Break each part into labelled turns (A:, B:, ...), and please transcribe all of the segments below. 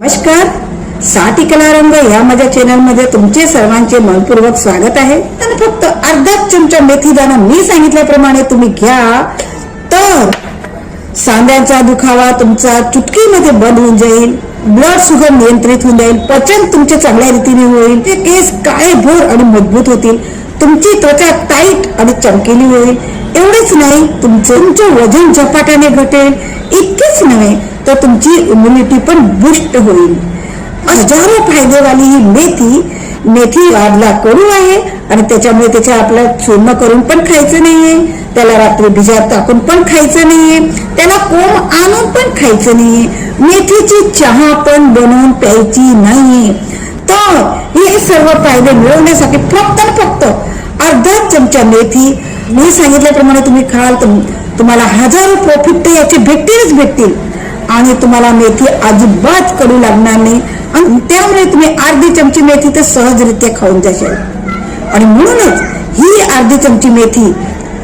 A: नमस्कारसाठी कलारंग या माझ्या चॅनलमध्ये तुमचे सर्वांचे मनपूर्वक स्वागत आहे. तर फक्त अर्धा चमचा मेथी दाणा मी सांगितल्याप्रमाणे तुम्ही घ्या. तर सांध्यांचा दुखावा तुमचा चुटकीमध्ये बंद होऊन जाईल ब्लड शुगर नियंत्रित होऊन जाईल पचन तुमचे चांगल्या रीतीने होईल ते केस काळे भोर आणि मजबूत होतील तुमची त्वचा टाईट आणि चमकेली होईल. एवढेच नाही तुमचं तुमचं वजन झपाट्याने घटेल. इतकेच नव्हे तर तुमची इम्युनिटी पण बुस्ट होईल. हजारो फायदेवाली ही मेथी मेथी वाढला कडू आहे आणि त्याच्यामुळे त्याच्या आपलं चूर्ण करून पण खायचं नाहीये त्याला रात्री भिजात टाकून पण खायचं नाहीये त्याला कोंब आणून पण खायचं नाहीये. मेथीची चहा पण बनवून प्यायची नाहीये. तर हे सर्व फायदे मिळवण्यासाठी फक्त फक्त अर्धा चमचा मेथी मी सांगितल्याप्रमाणे तुम्ही खाल तर तुम्हाला हजारो प्रॉफिट तर याचे भेटतीलच भेटतील. आणि तुम्हाला मेथी अजिबात कडू लागणार नाही. आणि त्यामुळे तुम्ही अर्धी चमची मेथी तर सहजरित्या खाऊन जाशाल. आणि म्हणूनच ही अर्धी चमची मेथी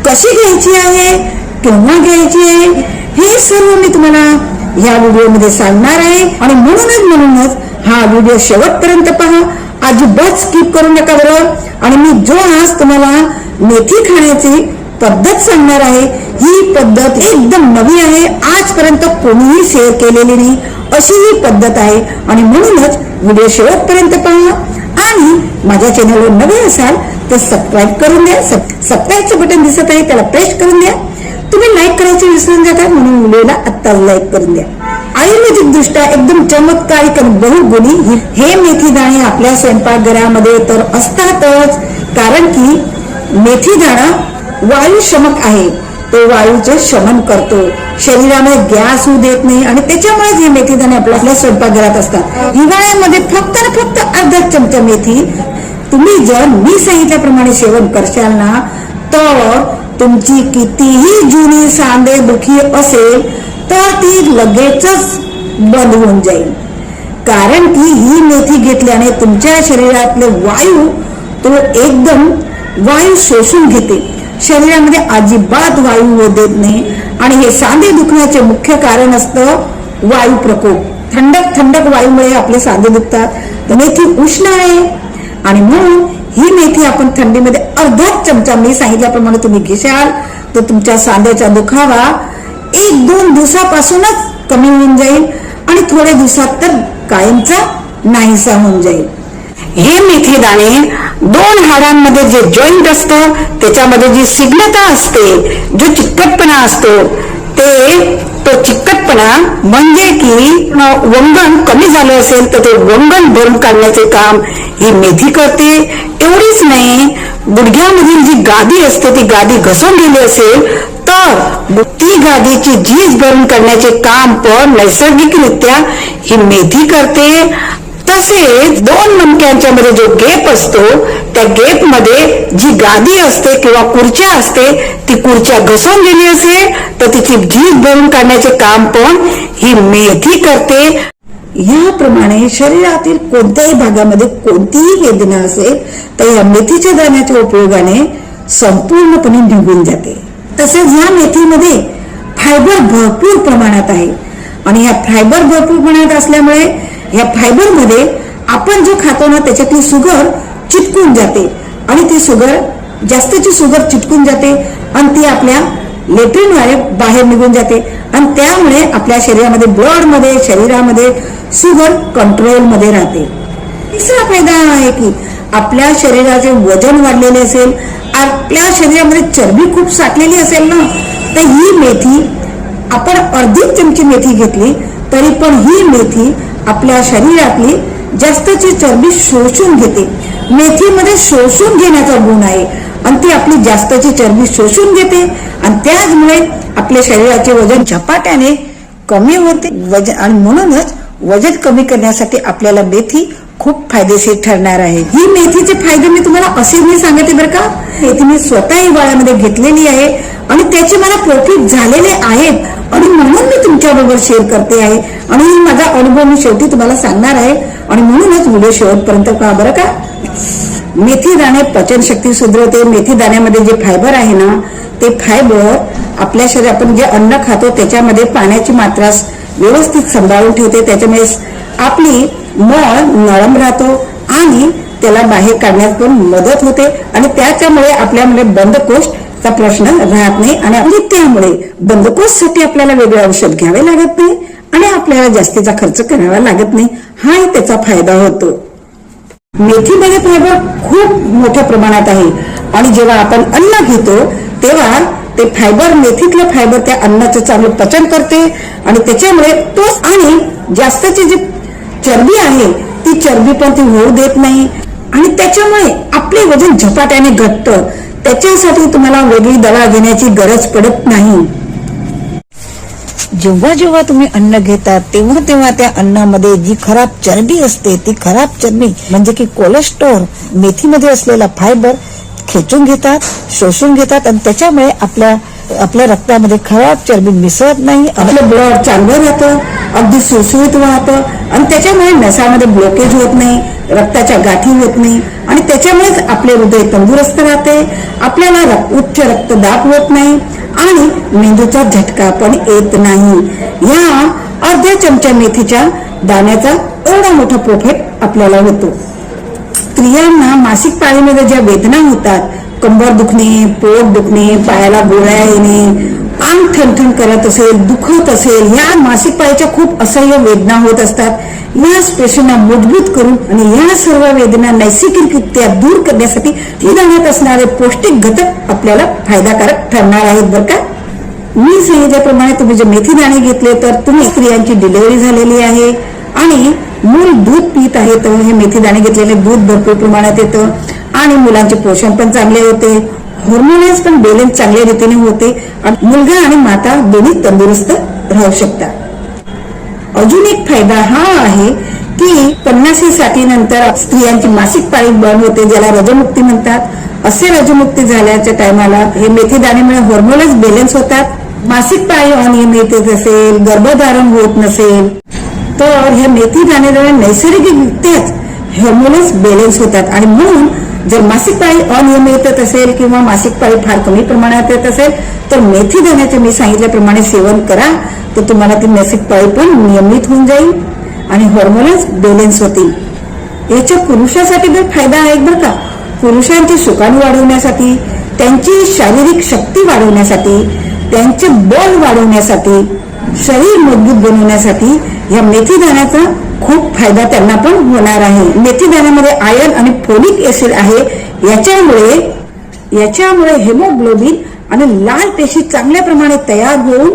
A: कशी घ्यायची आहे केव्हा घ्यायची आहे हे सर्व मी तुम्हाला या व्हिडिओमध्ये सांगणार आहे. आणि म्हणूनच म्हणूनच हा व्हिडिओ शेवटपर्यंत पहा. अजिबात स्किप करू नका बरं. आणि मी जो आज तुम्हाला मेथी खाण्याची पद्धत सांगणार आहे. ही पद्धत एकदम नवी आहे. आजपर्यंत कोणीही शेअर केलेली नाही. अशी ही पद्धत आहे. आणि म्हणूनच व्हिडिओ शेवटपर्यंत पहा. आणि माझ्या चॅनलवर नवे असाल तर सबस्क्राईब करून द्या सबस्क्राईबचं बटन दिसत आहे त्याला प्रेस करून द्या तुम्ही लाईक करायचे विसरून जाता म्हणून व्हिडिओला आत्ताच लाईक करून द्या आयुर्वेदिक दृष्ट्या एकदम चमत्कारिक आणि बहुगुणी हे मेथी दाणे आपल्या स्वयंपाकघरामध्ये तर असतातच. कारण की मेथी दाणा वायू शमक आहे. तो वायूचे शमन करतो. शरीरामध्ये गॅस होऊ देत नाही आणि त्याच्यामुळेच हे मेथी दाणे आपल्या आपल्या स्वयंपाकघरात असतात. हिवाळ्यामध्ये फक्त आणि फक्त अर्धा चमचा मेथी तुम्ही जर मी सांगितल्याप्रमाणे सेवन करशाल ना तर तुमची कितीही जुनी सांधे दुखी असेल तर ती लगेचच बंद होऊन जाईल. कारण की ही मेथी घेतल्याने तुमच्या शरीरातले वायू तो एकदम वायू शोषून घेते. शरीरामध्ये अजिबात वायू देत नाही. आणि हे सांधे दुखण्याचे मुख्य कारण असतं वायू प्रकोप. थंडक थंडक वायूमुळे आपले सांधे दुखतात. तर मेथी उष्ण आहे. आणि म्हणून ही मेथी आपण थंडीमध्ये अर्धा चमचा मी सांगितल्याप्रमाणे तुम्ही घेशाल तर तुमच्या सांध्याचा दुखावा एक दोन दिवसापासूनच कमी होऊन जाईल. आणि थोड्या दिवसात तर कायमचा नाहीसा होऊन जाईल. हे मेथी दाणे दोन हाडांमध्ये जे जॉईंट असतं त्याच्यामध्ये जी सिग्नता असते जो चिकटपणा असतो ते तो चिकटपणा म्हणजे की वंगण कमी झालं असेल तर ते वंगण भरून काढण्याचे काम ही मेथी करते. एवढीच नाही गुडघ्यामधील जी गादी असते ती गादी घसून गेली असेल तर ती गादीची झीज भरून काढण्याचे काम पण नैसर्गिकरित्या ही मेथी करते. तसेच दोन मणक्यांच्या मध्ये जो गेप असतो त्या गेपमध्ये जी गादी असते किंवा खुर्च्या असते ती खुर्च्या घसून गेली असेल तर तिची झीज भरून काढण्याचे काम पण ही मेथी करते. याप्रमाणे शरीरातील कोणत्याही भागामध्ये कोणतीही वेदना असेल तर या मेथीच्या दाण्याच्या उपयोगाने संपूर्णपणे निघून जाते. तसेच या मेथीमध्ये फायबर भरपूर प्रमाणात आहे. आणि या फायबर भरपूर प्रमाणात असल्यामुळे या फायबरमध्ये आपण जो खातो ना त्याच्यातली शुगर चिटकून जाते. आणि ती शुगर जास्तची शुगर चिटकून जाते आणि ती आपल्या लेटरीनद्वारे बाहेर निघून जाते. आणि त्यामुळे आपल्या शरीरामध्ये ब्लडमध्ये शरीरामध्ये शुगर कंट्रोलमध्ये राहते. तिसरा फायदा आहे की आपल्या शरीराचे वजन वाढलेले असेल आपल्या शरीरामध्ये चरबी खूप साठलेली असेल ना तर ही मेथी आपण अर्धी चमची मेथी घेतली तरी पण ही मेथी आपल्या शरीरातली जास्तची चरबी शोषून घेते. मेथीमध्ये शोषून घेण्याचा गुण आहे. आणि ती आपली जास्तची चरबी शोषून घेते. आणि त्याचमुळे आपल्या शरीराचे वजन झपाट्याने कमी होते. वजन आणि म्हणूनच वजन कमी करण्यासाठी आपल्याला मेथी खूप फायदेशीर ठरणार आहे. ही मेथीचे फायदे मी तुम्हाला असे मी सांगते बरं का? मेथी मी स्वतः हिवाळ्यामध्ये घेतलेली आहे आणि त्याचे मला प्रॉफिट झालेले आहेत. आणि म्हणून मी तुमच्या बरोबर शेअर करते आहे. आणि माझा अनुभव मी शेवटी तुम्हाला सांगणार आहे. आणि म्हणूनच व्हिडिओ शेवटपर्यंत पहा बरं का? मेथी दाणे पचनशक्ती सुधरवते. मेथी दाण्यामध्ये जे फायबर आहे ना ते फायबर आपल्या शरीर आपण जे अन्न खातो त्याच्यामध्ये पाण्याची मात्रा व्यवस्थित सांभाळून ठेवते. त्याच्यामुळे आपली मळ नरम राहतो आणि त्याला बाहेर काढण्यात पण मदत होते आणि त्याच्यामुळे आपल्यामध्ये बंदकोशचा प्रश्न राहत नाही आणि आपली त्यामुळे बंदकोशसाठी आपल्याला वेगळे औषध घ्यावे लागत नाही आणि आपल्याला जास्तीचा खर्च करावा लागत नाही. हाही त्याचा फायदा होतो. मेथीमध्ये फायबर खूप मोठ्या प्रमाणात आहे. आणि जेव्हा आपण अन्न घेतो तेव्हा ते फायबर मेथीतलं फायबर त्या अन्नाचं चांगलं पचन करते आणि त्याच्यामुळे तो आणि जास्तचे जे चरबी आहे ती चरबी पण ती होऊ देत नाही. आणि त्याच्यामुळे आपले वजन झपाट्याने घटतं. त्याच्यासाठी तुम्हाला वेगळी दवा घेण्याची गरज पडत नाही.
B: जेव्हा जेव्हा तुम्ही अन्न घेता तेव्हा तेव्हा त्या अन्नामध्ये जी खराब चरबी असते ती खराब चरबी म्हणजे की कोलेस्ट्रॉल मेथीमध्ये असलेला फायबर खेचून घेतात शोषून घेतात आणि त्याच्यामुळे आपल्या आपल्या रक्तामध्ये खराब चरबी मिसळत नाही.
A: आपलं ब्लड चांगलं राहतं. अगदी सुळसुळीत वाहतं. आणि त्याच्यामुळे नसामध्ये ब्लॉकेज होत नाही रक्ताच्या गाठी होत नाही. आणि त्याच्यामुळेच आपले हृदय तंदुरुस्त राहते. आपल्याला रक- उच्च रक्तदाब होत नाही. आणि मेंदूचा झटका पण येत नाही. या अर्ध्या चमचा मेथीच्या दाण्याचा एवढा मोठा प्रोफेट आपल्याला होतो. स्त्रियांना मासिक पाळीमध्ये ज्या वेदना होतात कंबर दुखणे पोट दुखणे पायाला गोळ्या येणे करत असेल दुखत असेल या मासिक पाळीच्या खूप असह्य वेदना होत असतात. या पेशींना मजबूत करून आणि या सर्व वेदना नैसर्गिकरित्या दूर करण्यासाठी दाण्यात असणारे पौष्टिक घटक आपल्याला फायदाकारक ठरणार आहेत बरं का? मी सांगितल्याप्रमाणे तुम्ही जे मेथी दाणे घेतले तर तुम्ही स्त्रियांची डिलिव्हरी झालेली आहे. आणि मूल दूध पित आहे तर हे मेथी दाणे घेतलेले दूध भरपूर प्रमाणात येतं. आणि मुलांचे पोषण पण चांगले होते. हॉर्मोन्स पण बॅलन्स चांगल्या रीतीने होते आणि मुलगा आणि माता दोन्ही तंदुरुस्त राहू शकतात. अजून एक फायदा हा आहे की पन्नासी साठी नंतर स्त्रियांची मासिक पाळी बंद होते ज्याला रजमुक्ती म्हणतात. असे रजमुक्ती झाल्याच्या टायमाला हे मेथी दाणेमुळे हॉर्मोनच बॅलन्स होतात. मासिक पाळी अनियमित येत असेल गर्भधारण होत नसेल तर हे मेथी दाण्याद्वारे नैसर्गिकरित्याच हॉर्मोनस बॅलन्स होतात. आणि म्हणून जर मासिक पाळी अनियमित येत असेल किंवा मासिक पाळी फार कमी प्रमाणात येत असेल तर मेथी दाण्याचे मी सांगितल्याप्रमाणे सेवन करा तर तुम्हाला ती मासिक पाळी पण नियमित होऊन जाईल आणि हॉर्मोन्स बॅलेन्स होतील. याच्या पुरुषासाठी तर फायदा आहे बरं का. पुरुषांची सुकाणू वाढवण्यासाठी त्यांची शारीरिक शक्ती वाढवण्यासाठी त्यांचे बल वाढवण्यासाठी शरीर मजबूत बनवण्यासाठी या मेथी दाण्याचा खूप फायदा त्यांना पण होणार आहे. मेथीदाण्यामध्ये आयर्न आणि फोलिक ऍसिड आहे. याच्यामुळे याच्यामुळे हेमोग्लोबिन आणि लाल पेशी चांगल्या प्रमाणे तयार होऊन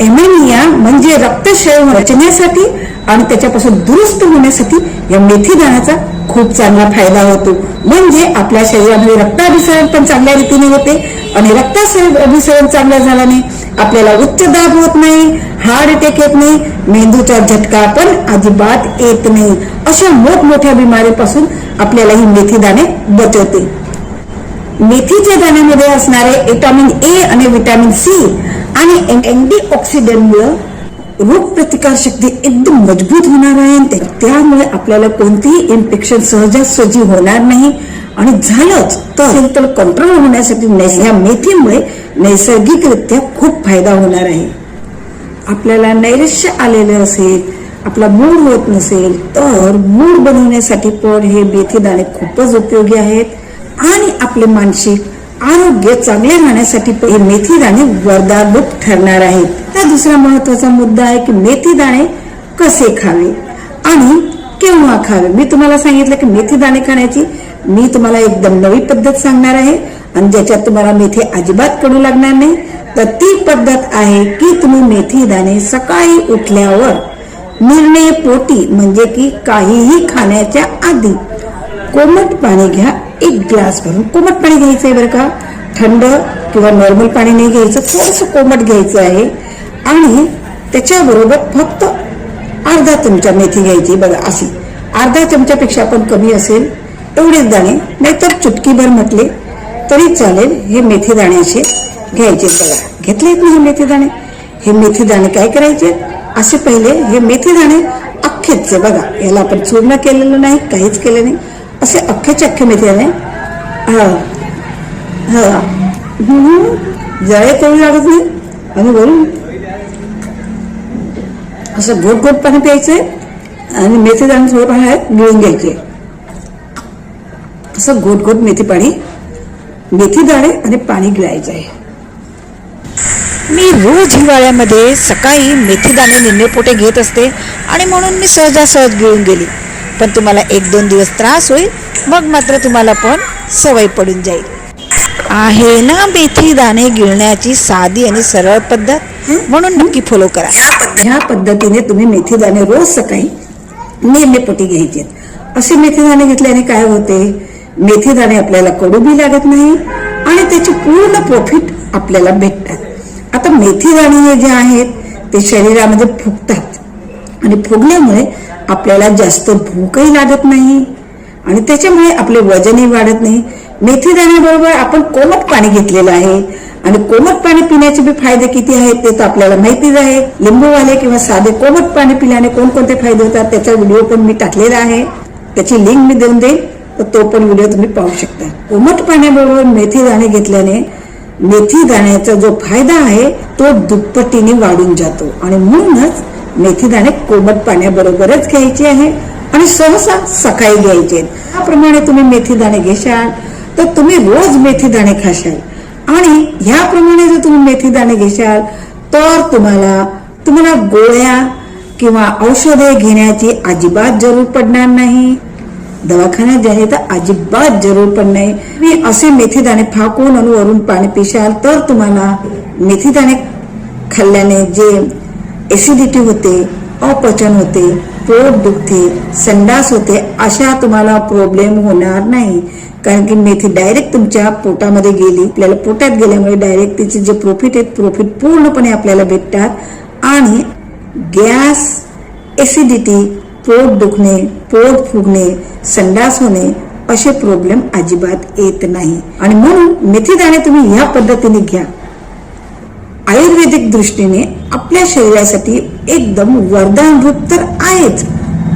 A: एमेनिया म्हणजे रक्तक्षय रचण्यासाठी आणि त्याच्यापासून दुरुस्त होण्यासाठी या मेथीदाण्याचा खूप चांगला फायदा होतो. म्हणजे आपल्या शरीरामध्ये रक्ताभिसरण पण चांगल्या रीतीने होते आणि रक्ताभिसरण चांगलं झाल्याने आपल्याला उच्च दाब होत नाही हार्ट अटॅक येत नाही मेंदूचा झटका पण अजिबात येत नाही. अशा मोठमोठ्या बिमारीपासून आपल्याला ही मेथी दाणे बचवते. मेथीच्या दाण्यामध्ये असणारे विटामिन ए आणि व्हिटॅमिन सी आणि अँटीऑक्सिडंटमुळे रोग प्रतिकार शक्ती एकदम मजबूत होणार आहे त्यामुळे आपल्याला कोणतीही इन्फेक्शन सहजासहजी होणार नाही. आणि झालंच तर तर कंट्रोल होण्यासाठी नैस- या मेथीमुळे नैसर्गिकरित्या खूप फायदा होणार आहे. आपल्याला नैराश्य आलेलं असेल आपला मूड होत नसेल तर मूड बनवण्यासाठी पण हे मेथी दाणे खूपच उपयोगी आहेत. आणि आपले मानसिक आरोग्य चांगले राहण्यासाठी हे मेथी दाणे वरदान रूप ठरणार आहेत. त्या दुसरा महत्त्वाचा मुद्दा आहे की मेथी दाणे कसे खावे? आणि केव्हा खावे? मी तुम्हाला सांगितलं की मेथी दाणे खाण्याची मी तुम्हाला एकदम नवी पद्धत सांगणार आहे आणि ज्याच्यात तुम्हाला मेथी अजिबात कडू लागणार नाही. तर ती पद्धत आहे की तुम्ही मेथी दाणे सकाळी उठल्यावर निर्णय पोटी म्हणजे की काहीही खाण्याच्या आधी कोमट पाणी घ्या. एक ग्लास भरून कोमट पाणी घ्यायचंय बरं का. थंड किंवा नॉर्मल पाणी नाही घ्यायचं थोडस कोमट घ्यायचं आहे. आणि त्याच्याबरोबर फक्त अर्धा चमचा मेथी घ्यायची बघा अशी. अर्धा चमच्यापेक्षा पण कमी असेल. एवढेच दाणे नाहीतर चुटकीभर म्हटले तरी चालेल हे मेथी दाणे असे घ्यायचे बघा घेतलेत ना हे मेथी दाणे? हे मेथी दाणे काय करायचे? असे पहिले हे मेथी दाणे अख्खेच आहे बघा याला आपण चूर्ण केलेलं नाही काहीच केलं नाही असे अख्खेचे अख्खे मेथी दाणे. हा जळे करू लागत नाही. आणि वरून असं गोट गोट पाणी प्यायचंय आणि मेथी दाणे थोडे बाहेर मिळून घ्यायचे. असं गोट गोट मेथी पाणी मेथी दाणे आणि पाणी गिळायचं आहे.
B: मी रोज हिवाळ्यामध्ये सकाळी मेथी दाणे निम्मे पोटे घेत असते आणि म्हणून मी सहजासहज गिळून गेली. पण तुम्हाला एक दोन दिवस त्रास होईल मग मात्र तुम्हाला पण सवय पडून जाईल. आहे ना मेथी दाणे गिळण्याची साधी आणि सरळ पद्धत? म्हणून नक्की फॉलो करा.
A: ह्या पद्धतीने तुम्ही मेथी दाणे रोज सकाळी नेहमी पोटी घ्यायचे असे मेथी दाणे घेतल्याने काय होते? मेथीदाणे आपल्याला कडू बी लागत नाही आणि त्याचे पूर्ण प्रॉफिट आपल्याला भेटतात. आता मेथीदाणे हे जे आहेत ते शरीरामध्ये फुगतात. आणि फुगल्यामुळे आपल्याला जास्त भूकही लागत नाही आणि त्याच्यामुळे आपले वजनही वाढत नाही. मेथीदाण्याबरोबर आपण कोमट पाणी घेतलेलं आहे आणि कोमट पाणी पिण्याचे बी फायदे किती आहेत ते तर आपल्याला माहितीच आहे. लिंबूवाले किंवा साधे कोमट पाणी पिल्याने कोणकोणते फायदे होतात त्याचा व्हिडिओ पण मी टाकलेला आहे. त्याची लिंक मी देऊन देईन. तर तो पण व्हिडिओ तुम्ही पाहू शकता. उमट पाण्याबरोबर मेथी दाणे घेतल्याने मेथी दाण्याचा जो फायदा आहे तो दुप्पटीने वाढून जातो. आणि म्हणूनच मेथी दाणे कोमट पाण्याबरोबरच घ्यायचे आहे आणि सहसा सकाळी घ्यायचे त्याप्रमाणे तुम्ही मेथी दाणे घेशाल तर तुम्ही रोज मेथी दाणे खाशाल. आणि ह्याप्रमाणे जर तुम्ही मेथी दाणे घेशाल तर तुम्हाला तुम्हाला गोळ्या किंवा औषधे घेण्याची अजिबात जरूर पडणार नाही. दवाखान्यात जाणे तर अजिबात जरूर पण नाही. मी असे मेथी दाणे फाकून आणि वरून पाणी पिशाल तर तुम्हाला मेथी दाणे खाल्ल्याने जे एसिडिटी होते अपचन होते पोट दुखते संडास होते अशा तुम्हाला प्रॉब्लेम होणार नाही. कारण की मेथी डायरेक्ट तुमच्या पोटामध्ये गेली आपल्याला पोटात गेल्यामुळे डायरेक्ट तिचे जे प्रॉफिट आहेत प्रॉफिट पूर्णपणे आपल्याला भेटतात. आणि गॅस एसिडिटी पोट दुखणे पोट फुगणे संडास होणे असे प्रॉब्लेम अजिबात येत नाही. आणि म्हणून मेथी दाणे तुम्ही ह्या पद्धतीने घ्या. आयुर्वेदिक दृष्टीने आपल्या शरीरासाठी एकदम वरदान रूप तर आहेच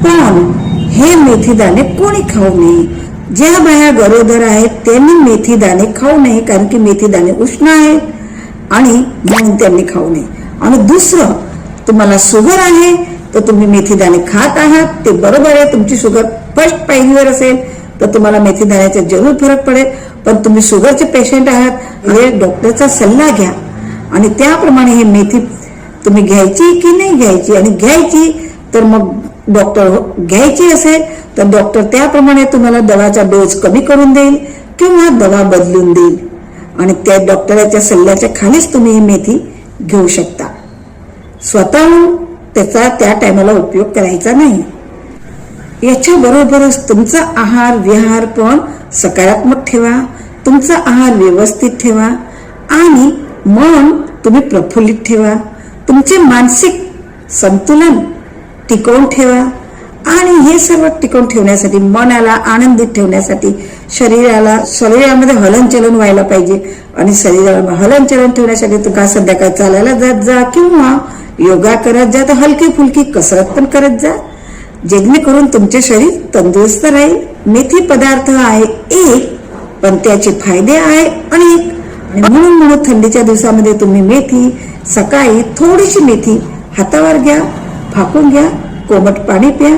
A: पण हे मेथी दाणे कोणी खाऊ नये. ज्या बाया गरोदर आहेत त्यांनी मेथी दाणे खाऊ नये कारण की मेथी दाणे उष्ण आहेत आणि म्हणून त्यांनी खाऊ नये. आणि दुसरं तुम्हाला शुगर आहे तर तुम्ही मेथी दाणे खात आहात ते बरोबर आहे तुमची शुगर फर्स्ट पायरीवर असेल तर तुम्हाला मेथी दाण्याचा जरूर फरक पडेल. पण तुम्ही शुगरचे पेशंट आहात हे डॉक्टरचा सल्ला घ्या. आणि त्याप्रमाणे ही मेथी तुम्ही घ्यायची की नाही घ्यायची आणि घ्यायची तर मग डॉक्टर घ्यायची असेल तर डॉक्टर त्याप्रमाणे तुम्हाला दवाचा डोस कमी करून देईल किंवा दवा बदलून देईल. आणि त्या डॉक्टराच्या सल्ल्याच्या खालीच तुम्ही ही मेथी घेऊ शकता. स्वतःहून त्याचा त्या टायमाला उपयोग करायचा नाही. याच्या बरोबरच तुमचा आहार विहार पण सकारात्मक ठेवा. तुमचा आहार व्यवस्थित ठेवा. आणि मन तुम्ही प्रफुल्लित ठेवा. तुमचे मानसिक संतुलन टिकवून ठेवा. आणि हे सर्व टिकवून ठेवण्यासाठी मनाला आनंदित ठेवण्यासाठी शरीराला शरीरामध्ये हलनचलन व्हायला पाहिजे. आणि शरीराला हलनचलन ठेवण्यासाठी तुम्ही संध्याकाळी चालायला जात जा किंवा योगा करत जा तर हलकी फुलकी कसरत पण करत जा. जेणेकरून तुमचे शरीर तंदुरुस्त राहील. मेथी पदार्थ आहे एक पण त्याचे फायदे आहे अनेक. आणि म्हणून म्हणून थंडीच्या दिवसामध्ये तुम्ही मेथी सकाळी थोडीशी मेथी हातावर घ्या फाकून घ्या कोमट पाणी प्या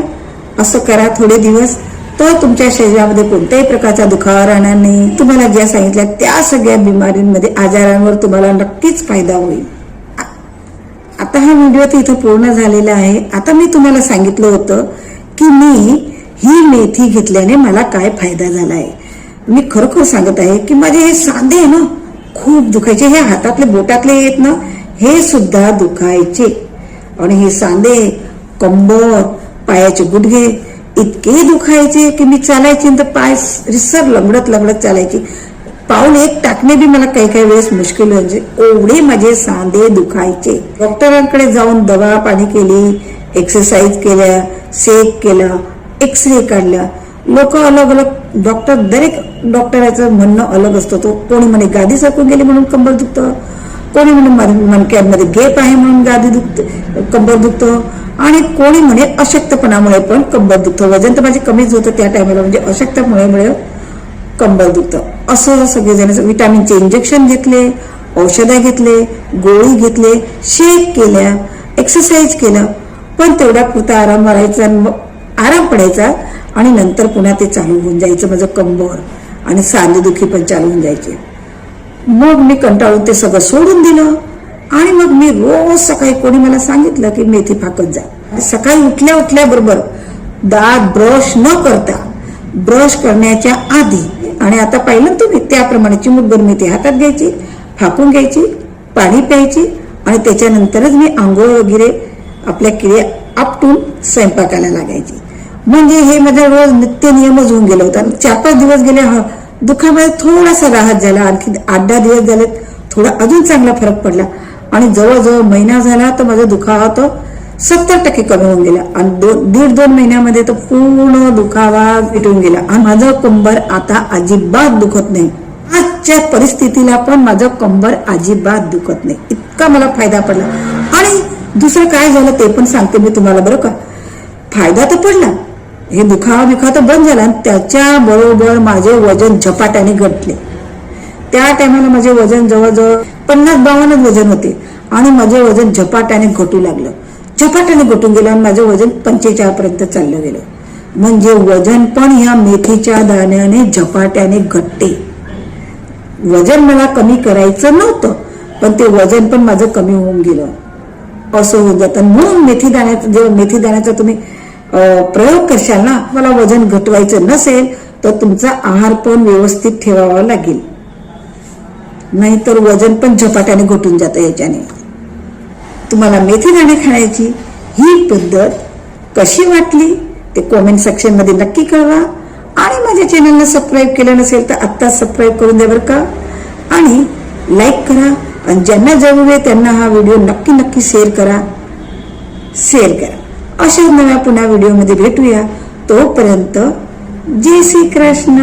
A: असं करा थोडे दिवस. तर तुमच्या शरीरामध्ये कोणत्याही प्रकारचा दुखावा राहणार नाही. तुम्हाला ज्या सांगितल्या त्या सगळ्या बिमारींमध्ये आजारांवर तुम्हाला नक्कीच फायदा होईल. आता हा व्हिडिओ तर इथं पूर्ण झालेला आहे. आता मी तुम्हाला सांगितलं होतं की मी ही मेथी घेतल्याने मला काय फायदा झाला आहे मी खरोखर सांगत आहे की माझे हे सांधे आहे ना खूप दुखायचे. हे हातातले बोटातले आहेत ना हे सुद्धा दुखायचे. आणि हे सांधे कंबर पायाचे गुडघे इतके दुखायचे की मी चालायचे तर पाय रिसर लंगडत लंगडत चालायची. पाऊल एक टाकणे बी मला काही काही वेळेस मुश्किल व्हायचे एवढे माझे सांधे दुखायचे. डॉक्टरांकडे जाऊन दवा पाणी केली एक्सरसाइज केल्या सेक केलं एक्सरे काढल्या लोक अलग अलग डॉक्टर दरेक डॉक्टराचं म्हणणं अलग असतं. तो कोणी म्हणे गादी सरकून गेली म्हणून कंबर दुखतं. कोणी म्हणे मन- गेप आहे म्हणून गादी दुखते कंबर दुखतं. आणि कोणी म्हणे अशक्तपणामुळे पण कंबर दुखतं. वजन तर माझे कमीच होतं त्या टायमाला म्हणजे अशक्तपणामुळे कंबर दुखतं. असं सगळेजण विटामिनचे इंजेक्शन घेतले औषधं घेतले गोळी घेतले शेक केल्या एक्सरसाइज केलं. पण तेवढ्या पुरता आराम मारायचा आणि मग आराम पडायचा आणि नंतर पुन्हा ते चालू होऊन जायचं माझं कंबर. आणि सांधेदुखी पण चालू होऊन जायचे. मग मी कंटाळून ते सगळं सोडून दिलं. आणि मग मी रोज सकाळी कोणी मला सांगितलं की मेथी फाकत जा. सकाळी उठल्या उठल्या बरोबर दात ब्रश न करता ब्रश करण्याच्या आधी आणि आता पाहिलं तुम्ही त्याप्रमाणे चिमुटभर मेथी हातात घ्यायची फाकून घ्यायची पाणी प्यायची आणि त्याच्यानंतरच मी आंघोळ वगैरे आपल्या किडे आपटून स्वयंपाकाला लागायची. म्हणजे हे माझा रोज नित्य नियमच होऊन गेला होता. चार पाच दिवस गेले दुखामध्ये थोडासा राहत झाला आणखी आठ दहा दिवस झाले थोडा अजून चांगला फरक पडला. आणि जवळजवळ महिना झाला तर माझा दुखावा तो सत्तर टक्के कमी होऊन गेला. आणि दोन दीड दोन महिन्यामध्ये तर पूर्ण दुखावा मिटून गेला. आणि माझं कंबर आता अजिबात दुखत नाही. आजच्या परिस्थितीला पण माझं कंबर अजिबात दुखत नाही. इतका मला फायदा पडला. आणि दुसरं काय झालं ते पण सांगते मी तुम्हाला बरं का. फायदा तर पडला. हे दुखावा बिखावा तर बंद झाला आणि त्याच्या बरोबर माझे वजन झपाट्याने घटले. त्या टायमाला माझे वजन जवळजवळ पन्नास बावन्नच वजन होते आणि माझे वजन झपाट्याने घटू लागलं. झपाट्याने घटून गेलं आणि माझं वजन पंचेचाळ पर्यंत चाललं गेलं. म्हणजे वजन पण ह्या मेथीच्या दाण्याने झपाट्याने घटते. वजन मला कमी करायचं नव्हतं पण ते वजन पण माझं कमी होऊन गेलं. असं होऊन जातं. म्हणून मेथी दाण्याचं जेव्हा मेथी दाण्याचा तुम्ही प्रयोग करशाल ना मला वजन घटवायचं नसेल तर तुमचा आहार पण व्यवस्थित ठेवावा लागेल. नाहीतर वजन पण झपाट्याने घटून जातं याच्याने. तुम्हाला मेथी दाणे खाण्याची ही पद्धत कशी वाटली? ते कॉमेंट सेक्शनमध्ये नक्की कळवा. आणि माझ्या चॅनलला सबस्क्राईब केलं नसेल तर आत्ता सबस्क्राईब करून द्या बरं का. आणि लाईक करा. आणि ज्यांना जरूर आहे त्यांना हा व्हिडिओ नक्की नक्की शेअर करा. शेअर करा. अशाच नव्या पुन्हा व्हिडिओमध्ये भेटूया. तोपर्यंत जय श्री कृष्ण